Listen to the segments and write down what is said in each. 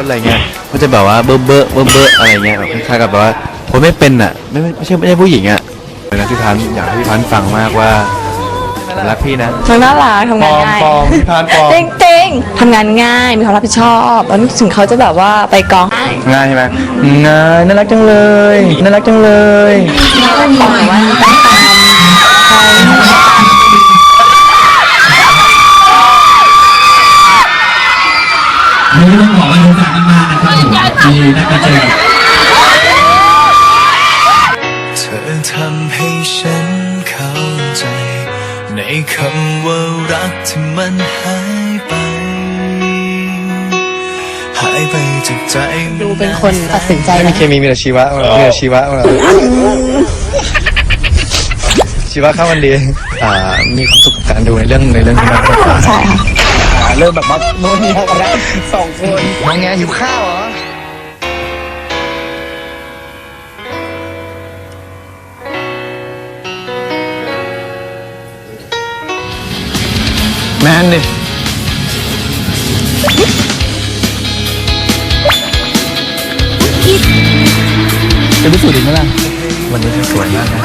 สอะไรเงี้ยก็จะแบบว่าเบ้อเบ้อเบ้อเบ้ออะไรเงี้ยแบบคล้ายๆกับแบบว่าคนไม่เป็นอะไม่ไม่ไม่ใช่ไม่ใช่ผู้หญิงอะนะพี่พันธ์อยากให้พี่พันธ์ฟังมากว่าผมรักพี่นะ น้องน่ารักทำงานง่ายปลอมๆพี่พานปลอม เต็งๆทำงานง่ายมีความรับผิดชอบแล้วถึงเขาจะแบบว่าไปกองง่ายใช่ไหมง่ายน่ารักจังเลยน่ารักจังเลยวัน ผมที่ได้มาเจอเธอทำให้ฉันเข้าใจ ในคำว่ารักที่มันหายไป หายไปจากใจดูเป็นคนตัดสินใจไม่มีนะเคมีมีแต่ชีวะของเรามีแต่ชีวะของเราชีวะเข้ากันดีอ่ามีความสุขกับการดูในเรื่องในเรื่องนี้มากกว่าใช่ค่ะ อ่าเริ่มแบบว่าโน้นนี่กันแล้วสองคนมองไงหิวข้าวเหรอ แมนดิจะพิสูจน์อีกไหมล่ะ วันนี้เธอสวยมากนะ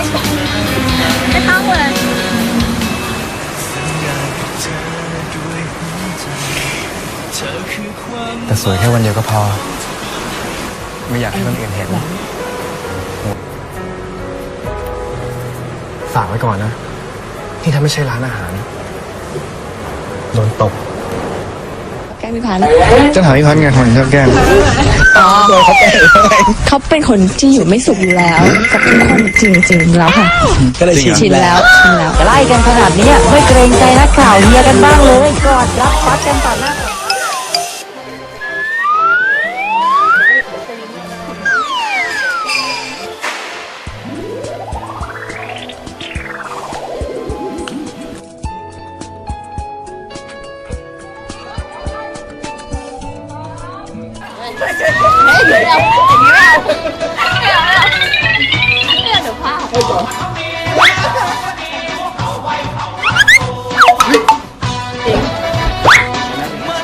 เธอคือความแต่สวยแค่วันเดียวก็พอ ไม่อยากให้คนอื่นเห็น ฝากไว้ก่อนนะที่ถ้าไม่ใช่ร้านอาหาร โดนตบแกล้งพี่พันธ์จะถามพี่พันธ์ไงคนชอบแกล้งเขาเป็นคนที่อยู่ไม่สุขอยู่แล้วกับทุกคนจริงๆแล้วค่ะก็เลยชินชินแล้วชินแล้วไล่กันขนาดเนี้ยไม่เกรงใจนักข่าวเฮียกันบ้างเลยกอดรัดฟัดกันต่อหน้า มั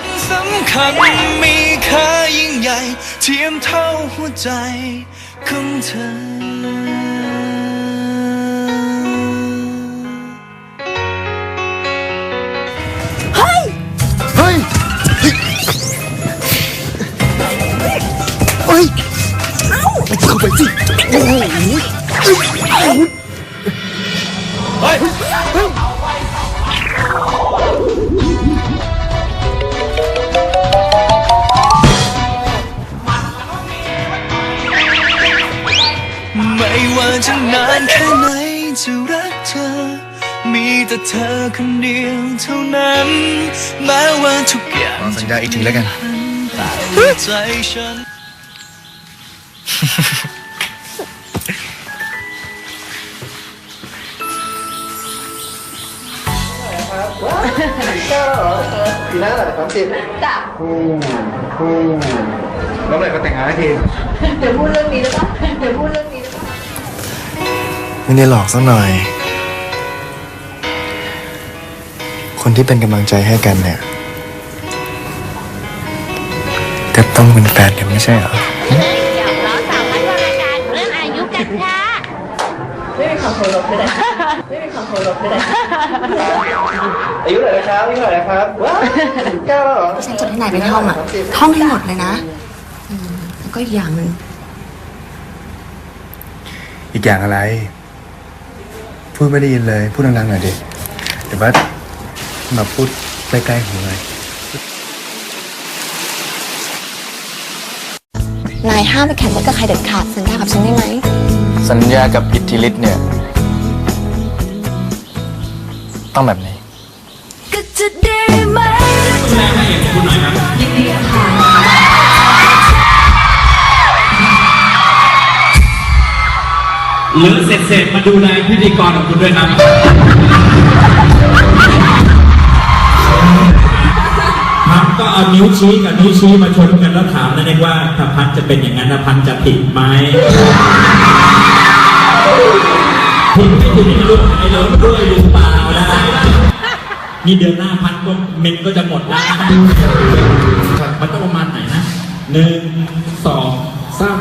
นสำคัญมีค่ายิ่งใหญ่ เทียมเท่าหัวใจของเธอ แต่เธอคนเดียวเท่านั้นแม้ว่าทุกอย่างสัญญาอีกทีแล้วกันหัวใจฉันปีหน้าเหรอสามสิบจ้ะคู่คู่แล้วเมื่อไหร่ก็แต่งงานทีเดี๋ยวพูดเรื่องนี้ได้ปะเดี๋ยวพูดเรื่องนี้ได้ปะไม่ได้หลอกสักหน่อย คนที่เป็นกำลังใจให้กันเนี่ยก็ต้องเป็นแฟนกันไม่ใช่เหรอหยอกล้อสาวพัฒนาการเรื่องอายุกันค่ะ ไม่มีคำเคารพไม่ได้ไม่มีคำเคารพไม่ได้อายุเท่าไหร่นะครับอายุเท่าไหร่นะครับว้าวเก้าแล้วเหรอฉันจดให้นายเป็นท่องอะท่องให้หมดเลยนะอืมแล้วก็อีกอย่างหนึ่งอีกอย่างอะไร พูดไม่ได้ยินเลย พูดดังๆหน่อยดิเดี๋ยวว่า มาพูดใกล้ๆหูเลยนายห้ามไปแข่งรถกับใครเด็ดขาดสัญญากับฉันได้ไหม สัญญากับอิทธิฤทธิ์เนี่ย ต้องแบบนี้ก็จะได้ไหมหรือเสร็จเสร็จๆมาดูในพิธีกรของคุณด้วยนะ เอานิ้วชี้กับนิ้วชี้มาชนกันแล้วถามนั่นเองว่าถ้าพันจะเป็นอย่างนั้นถ้าพันจะผิดไหมผิดไม่ผิดไม่รู้ไอ้เราด้วยหรือเปล่านะนี่เดือนหน้าพันก็เมนก็จะหมดแล้วมันต้องประมาณไหนนะหนึ่งสองสาม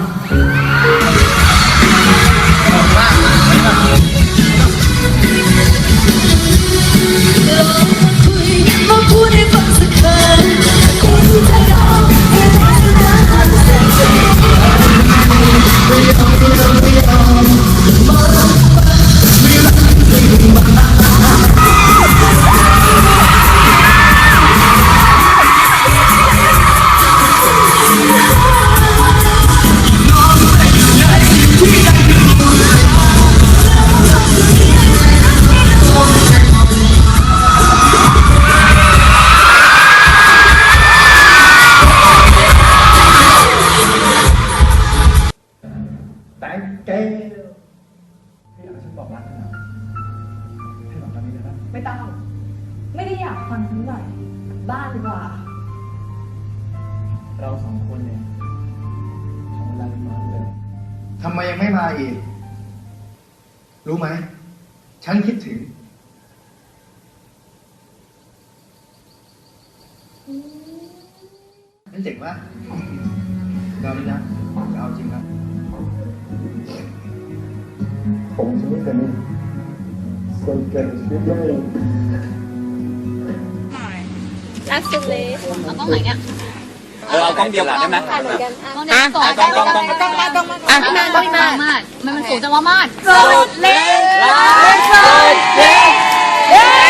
ไม่ต้อง ไม่ได้อยากฟังทั้งหน่อย บ้านดีกว่า เราสองคนเนี่ยของเวลาเป็นน้อยเลยทำไมยังไม่มาอีก รู้ไหม ฉันคิดถึง นั่นเจ๋งปะเรานี่นะจะเอาจริงนะ ผมจะไม่เป็นคนเกิดชีวิตเลยรักสุดเลยเอากล้องไหนเนี่ยเออเอากล้องเดียวกันได้ไหมกล้องเนี้ยก่อนกล้องกล้องกล้องกล้องมากล้องมากอะมาดมาดมันมันสูงจังวะมาดสุดเล่นสุดเล่